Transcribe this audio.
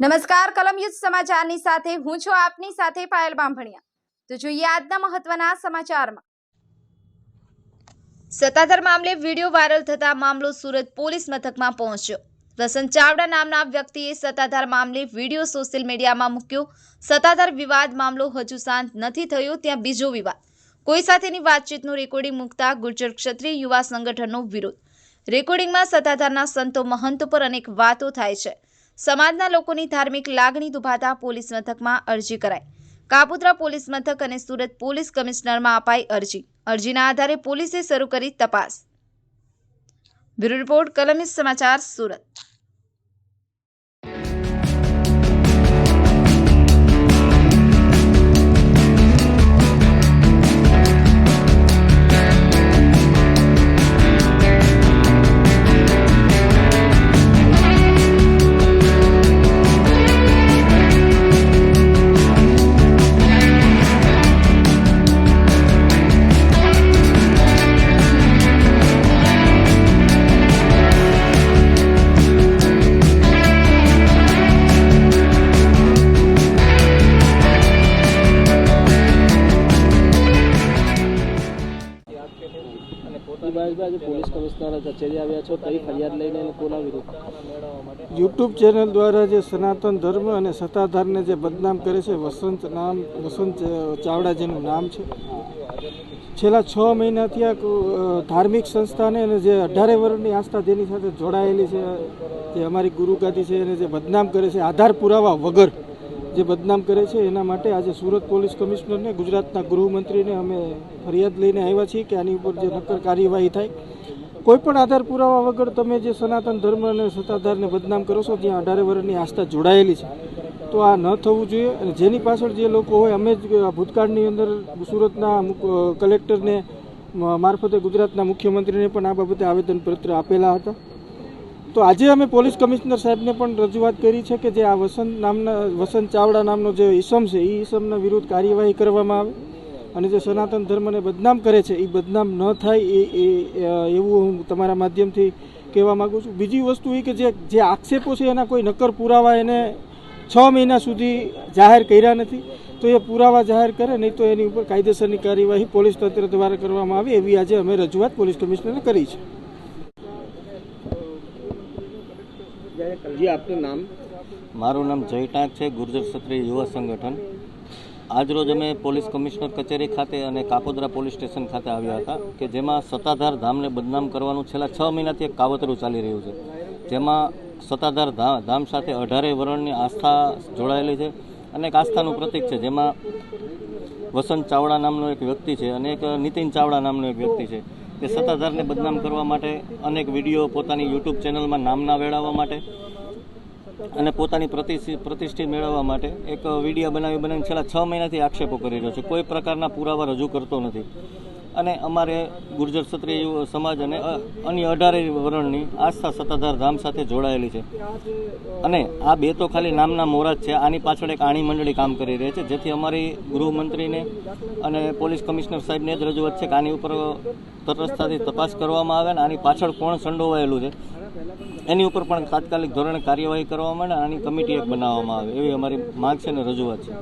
નમસ્કાર, કલમ યુદ્ધ સમાચારની સાથે હું છું આપની સાથે પાયલ બાંભણિયા. તો જોઈએ આજના મહત્વના સમાચારમાં. સત્તાધાર મામલે વીડિયો વાયરલ થતા મામલો સુરત પોલીસ મથકમાં પહોંચ્યો. વસંત ચાવડા નામના વ્યક્તિએ સત્તાધાર મામલે વીડિયો સોશિયલ મીડિયામાં મૂક્યો. સત્તાધાર વિવાદ મામલો હજુ શાંત નથી થયો, ત્યાં બીજો વિવાદ. કોઈ સાથેની વાતચીતનું રેકોર્ડિંગ મૂકતા ગુર્જર ક્ષત્રિય યુવા સંગઠનનો વિરોધ. રેકોર્ડિંગમાં સત્તાધારના સંતો મહંતો પર અનેક વાતો થાય છે. સમાજના લોકોની ધાર્મિક લાગણી દુભાતા પોલીસ મથકમાં અરજી કરાઈ. કાપુદ્રા પોલીસ મથક અને સુરત પોલીસ કમિશનરમાં અપાઈ અરજી. અરજીના આધારે પોલીસે શરૂ કરી તપાસ. બ્યુરો રિપોર્ટ કલમિત સમાચાર, સુરત. પોલીસ કમિશનર કચેરી આવ્યા છો કઈ ફરિયાદ લઈને કોના વિરુદ્ધ? યુટ્યુબ ચેનલ દ્વારા જે સનાતન ધર્મ અને સત્તાધારને જે બદનામ કરે છે વસંત નામ વસંત ચાવડા જેનું નામ છે. છેલ્લા છ મહિનાથી આ ધાર્મિક સંસ્થાને અને જે અઢારે વર્ષની આસ્થા જેની સાથે જોડાયેલી છે જે અમારી ગુરુગાદી છે એને જે બદનામ કરે છે આધાર પુરાવા વગર. જે બદનામ કરે છે, એના માટે આજે સુરત પોલીસ કમિશનરને, ગુજરાતના ગૃહમંત્રીને અમે ફરિયાદ લઈને આવ્યા છીએ કે આની ઉપર જે નક્કર કાર્યવાહી થાય. કોઈ પણ આધાર પુરાવા વગર તમે જે સનાતન ધર્મ અને સત્તાધારને બદનામ કરો છો ત્યાં અઢારે વર્ષની આસ્થા જોડાયેલી છે, તો આ ન થવું જોઈએ. અને જેની પાછળ જે લોકો હોય, અમે જ ભૂતકાળની અંદર સુરતના કલેક્ટરને મારફતે ગુજરાતના મુખ્યમંત્રીને પણ આ બાબતે આવેદનપત્ર આપેલા હતા. તો આજે અમે પોલીસ કમિશનર સાહેબને પણ રજૂઆત કરી છે કે જે આ વસંત નામના, વસંત ચાવડા નામનો જે ઈસમ છે એ ઈસમના વિરુદ્ધ કાર્યવાહી કરવામાં આવે અને જે સનાતન ધર્મને બદનામ કરે છે એ બદનામ ન થાય એ, એવું હું તમારા માધ્યમથી કહેવા માગું છું. બીજી વસ્તુ એ કે જે જે આક્ષેપો છે એના કોઈ નક્કર પુરાવા એને છ મહિના સુધી જાહેર કર્યા નથી, તો એ પુરાવા જાહેર કરે, નહીં તો એની ઉપર કાયદેસરની કાર્યવાહી પોલીસ તંત્ર દ્વારા કરવામાં આવે, એવી આજે અમે રજૂઆત પોલીસ કમિશનરને કરી છે. જી, આપનું નામ? મારું નામ જય ટાંક છે, ગુર્જર ક્ષત્રિય યુવા સંગઠન. આજરોજ અમે પોલીસ કમિશનર કચેરી ખાતે અને કાપોદરા પોલીસ સ્ટેશન ખાતે આવ્યા હતા કે જેમાં સત્તાધાર ધામને બદનામ કરવાનું છેલ્લા છ મહિનાથી એક કાવતરું ચાલી રહ્યું છે. જેમાં સત્તાધાર ધામ સાથે અઢારે વરણની આસ્થા જોડાયેલી છે અને એક આસ્થાનું પ્રતીક છે, જેમાં વસંત ચાવડા નામનો એક વ્યક્તિ છે અને એક નીતિન ચાવડા નામનો એક વ્યક્તિ છે. તે સત્તાધારને બદનામ કરવા માટે અનેક વીડિયો પોતાની યુટ્યુબ ચેનલમાં નામના વેળાવવા માટે અને પોતાની પ્રતિષ્ઠિત મેળવવા માટે એક વીડિયો બનાવી બનાવીને છેલ્લા છ મહિનાથી આક્ષેપો કરી રહ્યો છે. કોઈ પ્રકારના પુરાવા રજૂ કરતો નથી. અને અમારે ગુર્જર ક્ષત્રિય સમાજ અને અન્ય અઢારે વર્ણની આસ્થા સત્તાધાર ધામ સાથે જોડાયેલી છે. અને આ બે તો ખાલી નામના મોરા છે. આની પાછળ એક આણી મંડળી કામ કરી રહી છે, જેથી અમારી ગૃહમંત્રીને અને પોલીસ કમિશનર સાહેબને જ રજૂઆત છે કે આની ઉપર તટસ્થતાથી તપાસ કરવામાં આવે અને આની પાછળ કોણ સંડોવાયેલું છે. એની ઉપર પણ તાત્કાલિક ધોરણે કાર્યવાહી કરવામાં આવે અને આની કમિટી એક બનાવવામાં આવે, એવી અમારી માંગ છે અને રજૂઆત છે.